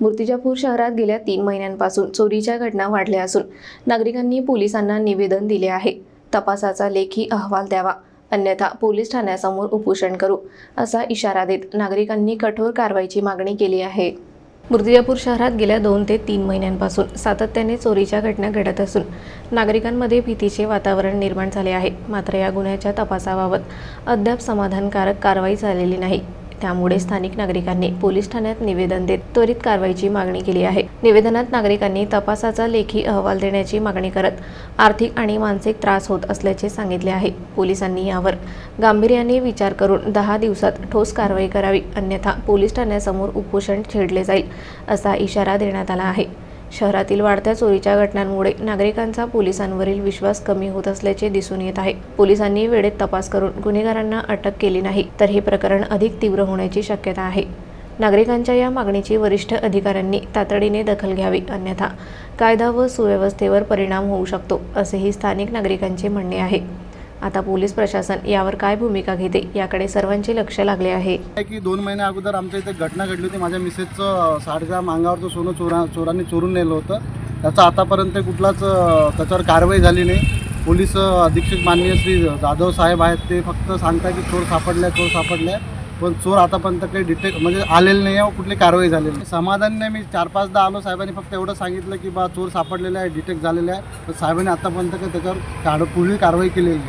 मूर्तिजापूर शहरात गेल्या तीन महिन्यांपासून चोरीच्या घटना वाढल्या असून नागरिकांनी पोलिसांना निवेदन दिले आहे. तपासाचा लेखी अहवाल द्यावा. अन्यथा पोलीस ठाण्यासमोर उपोषण करू असा इशारा देत नागरिकांनी कठोर कारवाईची मागणी केली आहे. मूर्तिजापूर शहरात गेल्या दोन ते तीन महिन्यांपासून सातत्याने चोरीच्या घटना घडत असून नागरिकांमध्ये भीतीचे वातावरण निर्माण झाले आहे. मात्र या गुन्ह्याच्या तपासाबाबत अद्याप समाधानकारक कारवाई झालेली नाही. त्यामुळे स्थानिक नागरिकांनी पोलीस ठाण्यात निवेदन देत त्वरित कारवाईची मागणी केली आहे. निवेदनात नागरिकांनी तपासाचा लेखी अहवाल देण्याची मागणी करत आर्थिक आणि मानसिक त्रास होत असल्याचे सांगितले आहे. पोलिसांनी यावर गांभीर्याने विचार करून दहा दिवसात ठोस कारवाई करावी अन्यथा पोलीस ठाण्यासमोर उपोषण छेडले जाईल असा इशारा देण्यात आला आहे. शहरातील वाढत्या चोरीच्या घटनांमुळे नागरिकांचा पोलिसांवरील विश्वास कमी होत असल्याचे दिसून येत आहे. पोलिसांनी वेळेत तपास करून गुन्हेगारांना अटक केली नाही तर हे प्रकरण अधिक तीव्र होण्याची शक्यता आहे. नागरिकांच्या या मागणीची वरिष्ठ अधिकाऱ्यांनी तातडीने दखल घ्यावी अन्यथा कायदा व सुव्यवस्थेवर परिणाम होऊ शकतो असेही स्थानिक नागरिकांचे म्हणणे आहे. आता पोलीस प्रशासन यावर काय भूमिका घेते याकडे सर्वांचे लक्ष लागले आहे. की दोन महिन्या अगोदर आमच्या इथे घटना घडली होती. माझ्या मिसेसचं साठ ग्राम अंगावरचं सोनं चोरा चोरांनी चोरून नेलं होतं. त्याचा आतापर्यंत कुठलाच त्याच्यावर कारवाई झाली नाही. पोलीस अधीक्षक माननीय श्री जाधव साहेब आहेत. ते फक्त सांगतात की चोर सापडल्या चोर सापडल्या. पण चोर आतापर्यंत काही डिटेक्ट म्हणजे आलेले नाही आहे कुठली कारवाई झालेली नाही. समाधान नाही मी चार पाचदा आलो. साहेबांनी फक्त एवढं सांगितलं की बा चोर सापडलेला आहे डिटेक्ट झालेला आहे. तर साहेबांनी आतापर्यंत काही त्याच्यावर कार पुढील कारवाई केलेली नाही.